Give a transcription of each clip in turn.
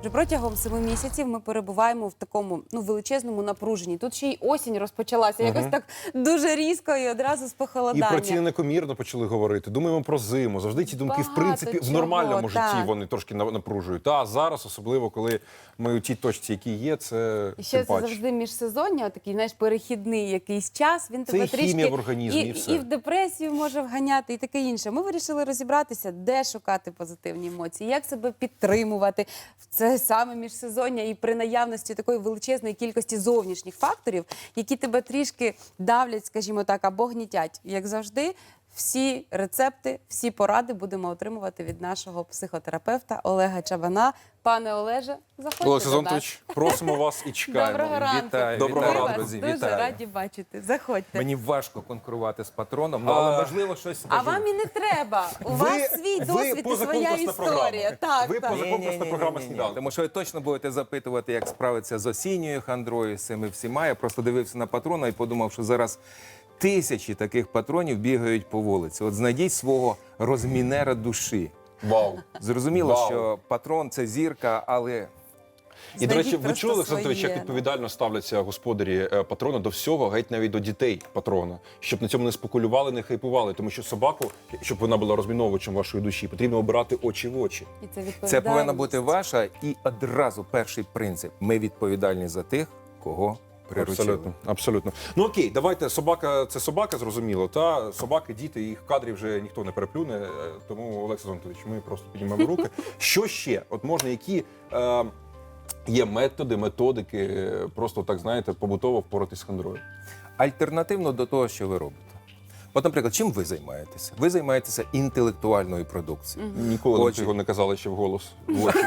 Вже протягом семи місяців ми перебуваємо в такому ну величезному напруженні. Тут ще й осінь розпочалася, якось так дуже різко і одразу з І про ціни некомірно почали говорити. Думаємо про зиму. Завжди ці думки, в Багато принципі, в чого, нормальному житті так. вони трошки на- напружують. Та зараз, особливо, коли ми у тій точці, які є, це І ще це завжди міжсезоння, такий знаєш, перехідний якийсь час. Він тебе трішки хімія в організмі, і і, все. і в депресію може вганяти, і таке інше. Ми вирішили розібратися, де шукати позитивні емоції, як себе підтримувати в це саме міжсезоння і при наявності такої величезної кількості зовнішніх факторів, які тебе трішки давлять, скажімо так, або гнітять. Як завжди. Всі рецепти, всі поради будемо отримувати від нашого психотерапевта Олега Чабана. Пане Олеже, заходьте Олег до нас. Сезонтович, просимо вас і чекаємо. Доброго ранку. Вітаю, Доброго вітаю, ранку. друзі. дуже Вітаю. раді бачити. Заходьте. Мені важко конкурувати з патроном, ну, але А, можливо щось А скажу. вам і не треба. У Ви- вас свій ви досвід і своя позаконкурсна програма. історія. Так, Ви так. поза- конкурсна Ні-ні-ні-ні-ні. програма «Сніданок». Тому що ви точно будете запитувати, як справиться з осінньою хандрою, з цими всіма. Я просто дивився на патрона і подумав, що зараз тисячі таких патронів бігають по вулиці. От знайдіть свого розмінера душі. Вау. Зрозуміло, Вау. що патрон це зірка, але І, до речі, ви чули, Олександрович, як відповідально ставляться господарі е, патрона до всього, геть навіть до дітей патрона, щоб на цьому не спекулювали, не хайпували. Тому що собаку, щоб вона була розміновувачем вашої душі, потрібно обирати очі в очі. І це це повинна бути ваша і одразу перший принцип. Ми відповідальні за тих, кого приручили. Абсолютно, абсолютно. Ну окей, давайте собака це собака, зрозуміло. Та собаки, діти, їх кадрів вже ніхто не переплюне. е, Тому Олег Сезонтович, ми просто піднімемо руки. Що ще? От можна, які е, є методи, методики, е, просто так знаєте, побутово впоратись з хандрою. альтернативно до того, що ви робите. От, наприклад, чим ви займаєтеся? Ви займаєтеся інтелектуальною продукцією. Ніколи Отже. цього не казали ще. В очі.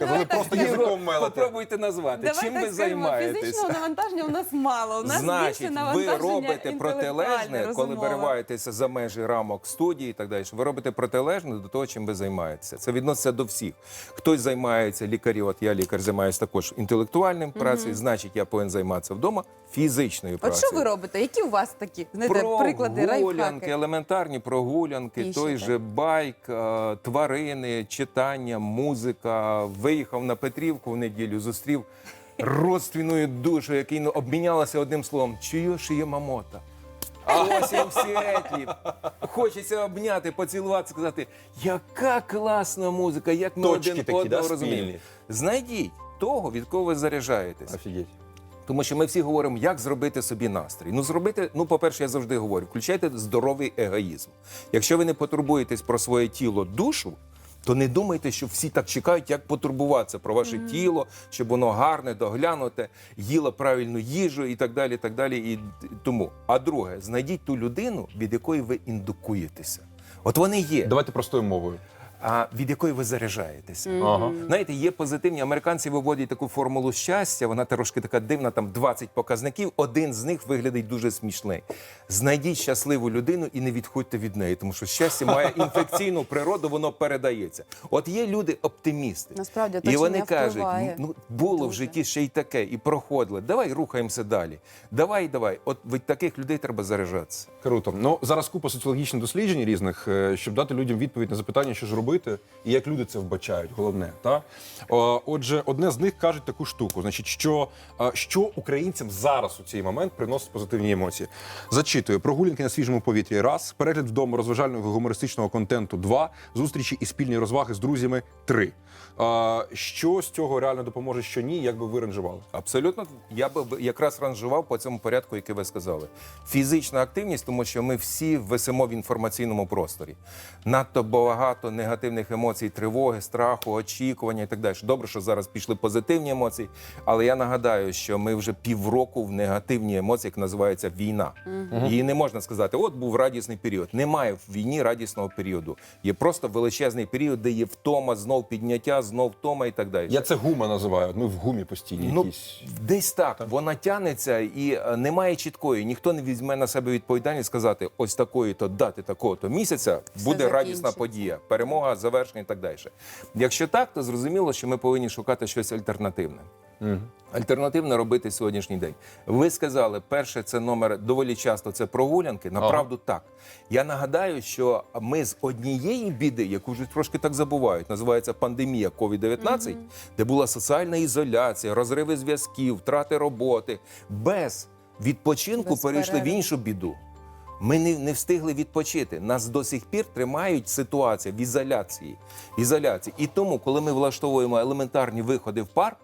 Казали просто язиком мелете. Попробуйте назвати, Давай чим так ви скажемо, займаєтеся. Фізичного навантаження у нас мало. У нас більше Значить, ви навантаження робите протилежне, інтелектуальне, коли розумове. вириваєтеся за межі рамок студії і так далі. Ви робите протилежне до того, чим ви займаєтеся. Це відноситься до всіх. Хтось займається лікарі, от я лікар займаюся також інтелектуальним працею, значить, я повинен займатися вдома фізичною От що ви робите? Які у вас такі знаєте, приклади Прогулянки, елементарні прогулянки, І ще той так. же байк, е, тварини, читання, музика. Виїхав на Петрівку в неділю, зустрів родственною душу, який ну, обмінялася одним словом. Чуєш є мамота. А ось і всі еті. Хочеться обняти, поцілувати, сказати, яка класна музика, як ми Точки один такі, одного да, розуміємо. спільні? Знайдіть того, від кого ви заряджаєтесь. Офігеть. Тому що ми всі говоримо, як зробити собі настрій. Ну, зробити, ну, по-перше, я завжди говорю, включайте здоровий егоїзм. Якщо ви не потурбуєтесь про своє тіло, душу, то не думайте, що всі так чекають, як потурбуватися про ваше тіло, щоб воно гарне, доглянуте, їло правильну їжу і так далі. Так далі. І тому. А друге, знайдіть ту людину, від якої ви індукуєтеся. От вони є, Давайте простою мовою. А від якої ви заряджаєтеся. Ага. Знаєте, є позитивні американці виводять таку формулу щастя. Вона трошки така дивна, там 20 показників. Один з них виглядить дуже смішний. Знайдіть щасливу людину і не відходьте від неї, тому що щастя має інфекційну природу, воно передається. От є люди оптимісти, Насправді, і вони кажуть: ну було в житті ще й таке, і проходили. Давай рухаємося далі. Давай, давай. От від таких людей треба заряджатися. Круто. Ну зараз купа соціологічних досліджень різних, е, щоб дати людям відповідь на запитання, що ж робити, і як люди це вбачають. Головне, та отже, одне з них кажуть таку штуку: значить, що, е, що українцям зараз у цей момент приносить позитивні емоції. Зачитую прогулянки на свіжому повітрі. Раз перегляд вдома розважального гумористичного контенту. Два зустрічі і спільні розваги з друзями. Три. Е, Що з цього реально допоможе, що ні, як би ви ранжували? Абсолютно, я би якраз ранжував по цьому порядку, який ви сказали. Фізична активність, тому що ми всі висимо в інформаційному просторі. Надто багато негативних емоцій, тривоги, страху, очікування і так далі. Добре, що зараз пішли позитивні емоції, але я нагадаю, що ми вже півроку в негативній емоції, як називається війна. Її не можна сказати, от був радісний період. Немає в війні радісного періоду. Є просто величезний період, де є втома, знов підняття, знов втома і так далі. Я це гума називаю. Ми в гумі постійні. Ну, якісь. десь так. Вона тянеться і е, немає чіткої. Ніхто не візьме на себе відповідальність сказати, ось такої то дати такого то місяця буде радісна подія, перемога, завершення і так далі. Якщо так, то зрозуміло, що ми повинні шукати щось альтернативне. Альтернативно робити сьогоднішній день. Ви сказали, перше, це номер доволі часто це прогулянки. Направду так. Я нагадаю, що ми з однієї біди, яку вже трошки так забувають, називається пандемія COVID-19, де була соціальна ізоляція, розриви зв'язків, втрати роботи. Без відпочинку Без перейшли в іншу біду. Ми не, не встигли відпочити. Нас до сих пір тримають ситуація в ізоляції. ізоляції. І тому, коли ми влаштовуємо елементарні виходи в парк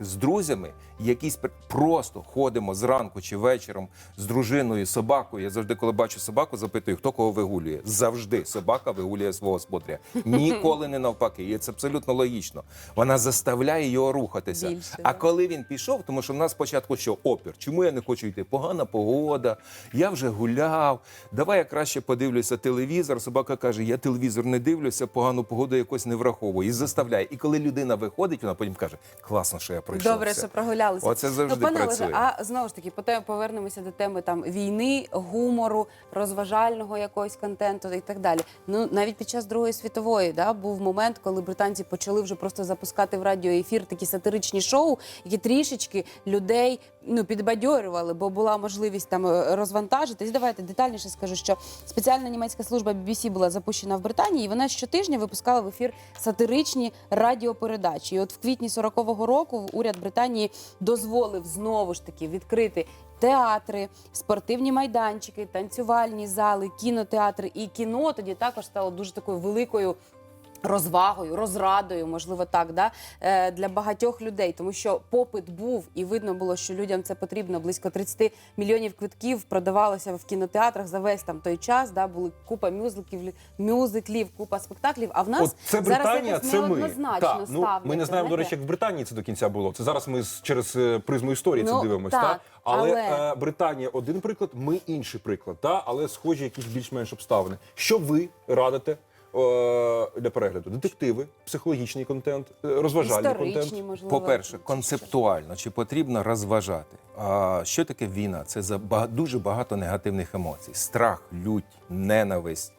з друзями, якісь просто ходимо зранку чи вечором з дружиною, собакою. Я завжди, коли бачу собаку, запитую, хто кого вигулює. Завжди собака вигулює свого господаря. Ніколи не навпаки. І це абсолютно логічно. Вона заставляє його рухатися. Більше, а коли він пішов, тому що в нас спочатку що опір. Чому я не хочу йти? Погана погода, я вже гуляв. Давай я краще подивлюся телевізор. Собака каже: Я телевізор не дивлюся, погану погоду якось не враховую. І заставляє. І коли людина виходить, вона потім каже: класно, що я прийшов. Добре, Все. що прогулялися. Оце завжди ну, пане працює. Олеже, а знову ж таки, поте- повернемося до теми там війни, гумору, розважального якогось контенту і так далі. Ну навіть під час Другої світової да, був момент, коли британці почали вже просто запускати в радіоефір такі сатиричні шоу, які трішечки людей ну підбадьорювали, бо була можливість там е, розвантажитись. Давайте детальніше скажу, що спеціальна німецька служба BBC була запущена в Британії, і вона щотижня випускала в ефір сатиричні радіопередачі. І от в квітні 40-го року уряд Британії дозволив знову ж таки відкрити. Театри, спортивні майданчики, танцювальні зали, кінотеатри і кіно тоді також стало дуже такою великою розвагою, розрадою, можливо, так, да, е, для багатьох людей, тому що попит був, і видно було, що людям це потрібно. Близько 30 мільйонів квитків продавалося в кінотеатрах за весь там той час. Да, були купа мюзиклів, мюзиклів, купа спектаклів. А в нас От це зараз Британія, якось це ми. Так, ну, ми не знаємо, до речі, як в Британії це до кінця було. Це зараз ми через е, призму історії Ну, це дивимося. так, Так, Але, але- е, Британія один приклад, ми інший приклад, та? але схожі якісь більш-менш обставини. Що ви радите? Е, Для перегляду детективи, психологічний контент, е, розважальний контент. можливо. По-перше, концептуально чи потрібно розважати? А що таке війна? Це за дуже багато негативних емоцій: страх, лють, ненависть,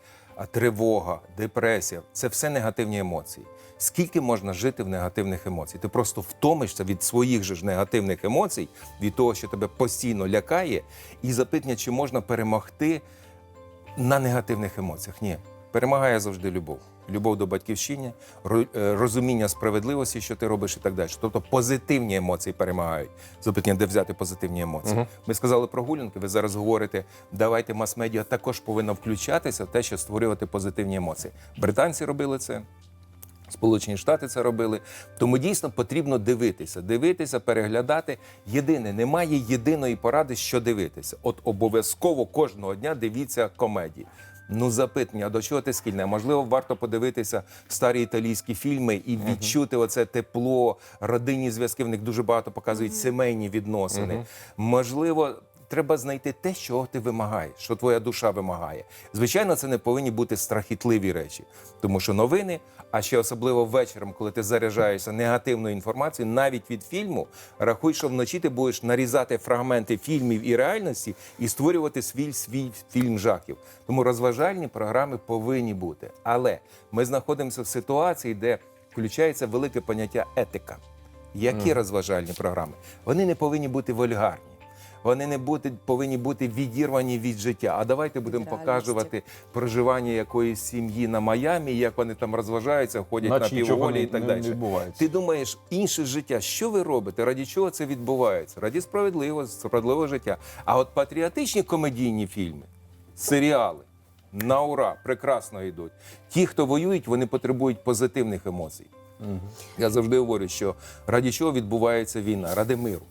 тривога, депресія це все негативні емоції. Скільки можна жити в негативних емоцій? Ти просто втомишся від своїх же ж негативних емоцій, від того, що тебе постійно лякає, і запитання, чи можна перемогти на негативних емоціях. Ні, перемагає завжди любов. Любов до батьківщини, е, розуміння справедливості, що ти робиш, і так далі. Тобто позитивні емоції перемагають. Запитання, де взяти позитивні емоції. Ми сказали про гулянки. Ви зараз говорите, давайте мас-медіа також повинна включатися в те, що створювати позитивні емоції. Британці робили це. Сполучені Штати це робили. Тому дійсно потрібно дивитися, дивитися, переглядати. Єдине, немає єдиної поради, що дивитися. От обов'язково кожного дня дивіться комедії. Ну, запитання, а до чого ти скільне? Можливо, варто подивитися старі італійські фільми і відчути оце тепло, родинні зв'язки. В них дуже багато показують сімейні відносини. Можливо, треба знайти те, чого ти вимагаєш, що твоя душа вимагає. Звичайно, це не повинні бути страхітливі речі, тому що новини, а ще особливо вечором, коли ти заряджаєшся негативною інформацією, навіть від фільму, рахуй, що вночі ти будеш нарізати фрагменти фільмів і реальності і створювати свій свій фільм жахів. Тому розважальні програми повинні бути. Але ми знаходимося в ситуації, де включається велике поняття етика. Які розважальні програми? Вони не повинні бути вульгарні. Вони не бути, повинні бути відірвані від життя. А давайте будемо показувати проживання якоїсь сім'ї на Майамі, як вони там розважаються, ходять Наче на півголі не- і так не далі. відбувається. Ти думаєш, інше життя, що ви робите? Раді чого це відбувається? Раді справедливого, справедливого життя. А от патріотичні комедійні фільми, серіали. На ура, прекрасно йдуть. Ті, хто воюють, вони потребують позитивних емоцій. Я завжди говорю, що раді чого відбувається війна? Ради миру.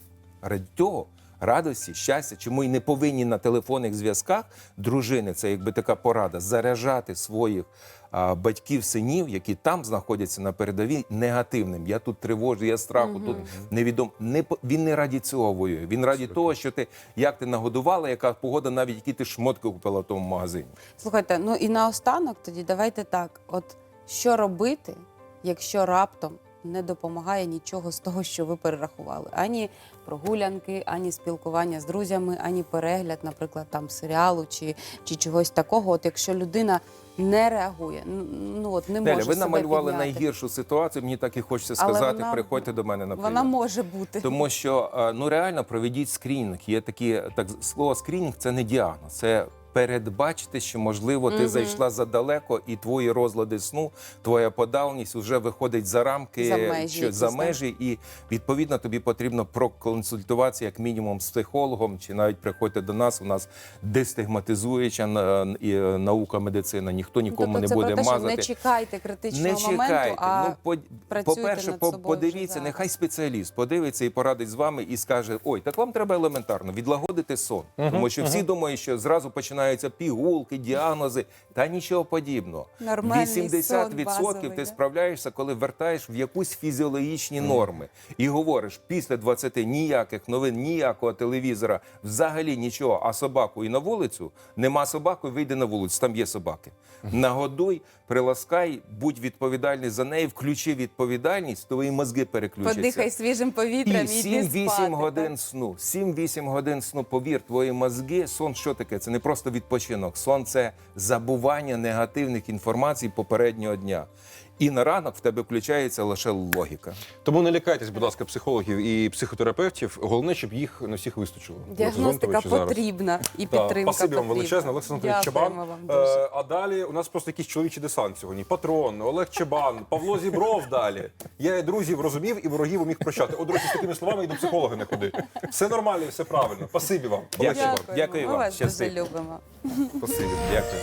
Ради того, радості, щастя, чому й не повинні на телефонних зв'язках дружини, це якби така порада, заряджати своїх а, батьків, синів, які там знаходяться на передовій, негативним. Я тут тривожу, я страху, тут невідомо. Не по- він не раді цього воює. Він раді того, що ти як ти нагодувала, яка погода, навіть які ти шмотки купила в тому магазині. Слухайте, ну і наостанок тоді давайте так: от що робити, якщо раптом не допомагає нічого з того, що ви перерахували. Ані прогулянки, ані спілкування з друзями, ані перегляд, наприклад, там серіалу чи, чи чогось такого. От якщо людина не реагує, ну от не може ви себе намалювали підняти. найгіршу ситуацію. Мені так і хочеться Але сказати. вона- Приходьте до мене на прийом. Вона може бути. Тому що е, ну реально проведіть скрінінг. Є такі так слово скрінінг це не діагноз, це. Передбачити, що можливо ти Мгм. зайшла задалеко, і твої розлади сну, твоя подавність вже виходить за рамки За межі чи за межі, і відповідно тобі потрібно проконсультуватися як мінімум з психологом, чи навіть приходьте до нас. У нас дестигматизуюча на- е, наука медицина. Ніхто нікому тобто не це буде про те, що мазати. не чекайте критичного Не моменту, чекайте. а ну, по, працюйте по-перше, над по, собою подивіться, вже нехай спеціаліст подивиться і порадить з вами і скаже: ой, так вам треба елементарно відлагодити сон. Тому що всі думають, що зразу починаються пігулки, діагнози, та нічого подібного. Нормальний 80% сон базовий, ти справляєшся, коли вертаєш в якусь фізіологічні норми і говориш після 20 ніяких новин, ніякого телевізора, взагалі нічого. А собаку і на вулицю нема собаки, вийди на вулицю. Там є собаки. Нагодуй, приласкай, будь відповідальний за неї, включи відповідальність, твої мозги переключаться. подихай свіжим повітрям І і, 7-8 годин так? сну. 7-8 годин сну, повір, твої мозги, сон що таке? Це не просто відпочинок. Сон це забування негативних інформацій попереднього дня. І на ранок в тебе включається лише логіка. Тому не лякайтесь, будь ласка, психологів і психотерапевтів. Головне, щоб їх на всіх вистачило. Діагностика потрібна і підтримка Спасибі вам величезне, Олександр Анатолійович Чабан. Вам. Е, а далі у нас просто якийсь чоловічий десант сьогодні. Патрон, Олег Чабан, Павло Зібров далі. Я і друзів розумів і ворогів уміг прощати. От, до речі, з такими словами і до психолога не ходи. Все нормально, і все правильно. Спасибі вам. Олег Дякую. Чабан. Дякую Ми вам. вас Щасти. дуже любимо. Спасибі. Дякую.